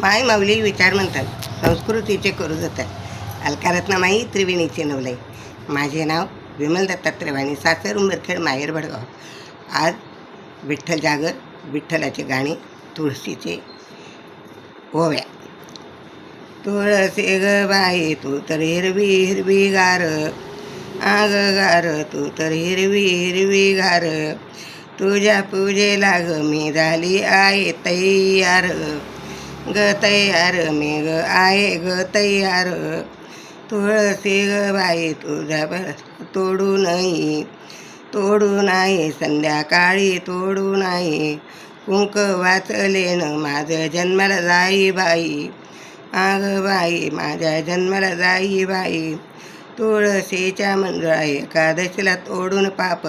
माय माऊली विचार म्हणतात संस्कृतीचे करू जातात. अलकारत्नामाई त्रिवेणीचे नवलय माझे नाव विमल दत्ता त्रिवाणी सासर उंबरखेड माहेर भडगाव. आज विठ्ठल जागर विठ्ठलाचे गाणे तुळशीचे ओव्या. तुळसे ग बाई तू तर हिरवी हिरवी गार. आग गार तू तर हिरवी हिरवी गार. तुझ्या पूजेला ग मी झाली आहे तयार. ग तयार मी ग आहे ग तयार. तुळसी ग बाई तुझ्या तोडू नाही. तोडू नाही संध्याकाळी तोडू नाही. कुंक वाचलेन माझं जन्माला जाई बाई. आग बाई माझ्या जन्माला जाई बाई. तुळशीच्या मंजुळा एकादशीला तोडून पाप.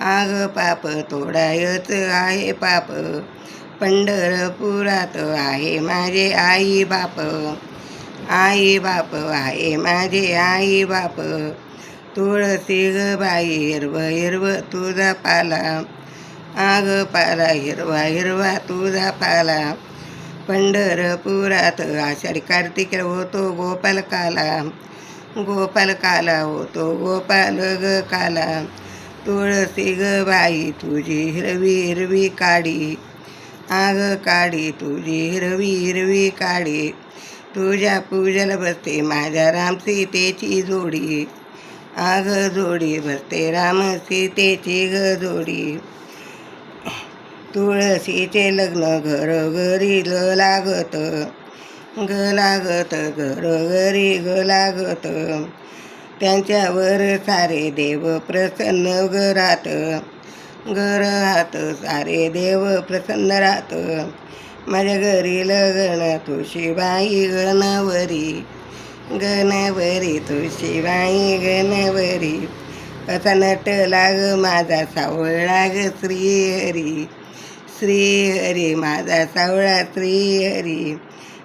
आग पाप तोडायच आहे पाप. पंढरपुरात आहे माझे आई बाप. आई बाप आहे माझे आई बाप. तुळसी ग बाई हिरव हिरव तुझा पाला. आग पाला हिरवा हिरवा तुझा पाला. पंढरपुरात आषाढी कार्तिक होतो गोपाल काला. गोपाल काला होतो गोपाल ग काला. तुळसी ग बाई तुझी हिरवी हिरवी काडी. आग काडी तुझी हिरवी हिरवी काढी. तुझ्या पूजेला बसते माझ्या राम सीतेची जोडी. आग जोडी बसते राम सीतेची ग जोडी. तुळशीचे लग्न घरोघरी ग लागत. ग लागत घरोघरी ग लागत. त्यांच्यावर सारे देव प्रसन्न घरात. घर ग राहत सारे देव प्रसन्न राहत. माझ्या घरी लग्न तुळशीबाई गणवरी गणवरी तुळशीबाई गणवरी. असा नट लाग माझा सावळा ग श्रीहरी श्रीहरी माझा सावळा श्रीहरी.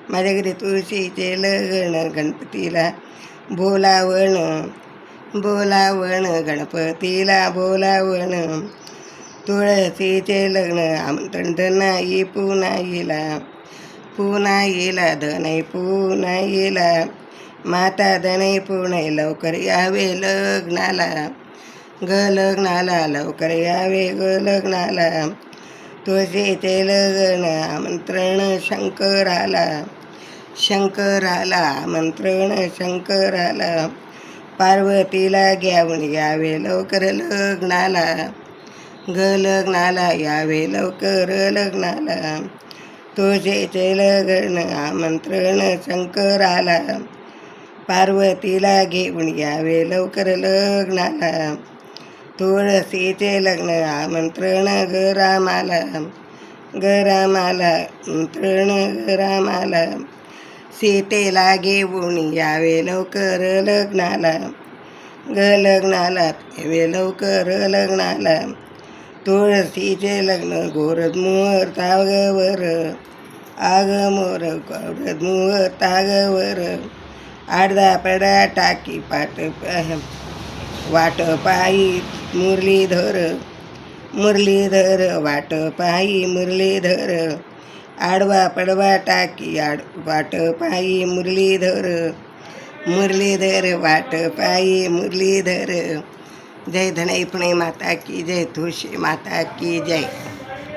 माझ्या घरी तुळशीचे लग्न गणपतीला बोलावण बोलावण गणपतीला बोलावण. तुळसीचे लग्न आमंत्रण धनाई पुन्हा येला पुन्हा येला धनाई पुन्हा येला माता धनाई पुणे लवकर यावे लग्नाला. ग लग्नाला लवकर यावे ग लग्नाला. तुळशीचे लग्न आमंत्रण शंकराला. शंकराला आमंत्रण शंकराला. पार्वतीला घ्यावून यावे लवकर लग्नाला. ग लग्नाला यावे लवकर लग्नाला. तुझेचे लग्न आमंत्रण शंकराला. पार्वतीला घेऊन यावे लवकर लग्नाला. तुळशीचे लग्न आमंत्रण ग रामाला. ग रामाला आमंत्रण ग रामाला. सीतेला घेऊन यावे लवकर लग्नाला. ग लग्नाला यावे लवकर लग्नाला. तुळशीचे लग्न गोरज मुहूर्तागवर आग मोर गोरज मुहूर्तागवर आडदा पडा टाकी पाट वाट पायी मुरलीधर. मुरलीधर वाट पायी मुरलीधर. आडवा पडवा टाकी आड वाट पायी मुरलीधर. मुरलीधर वाट पायी मुरलीधर. जय धनाई पुणे माता की जय तुळशी माता की जय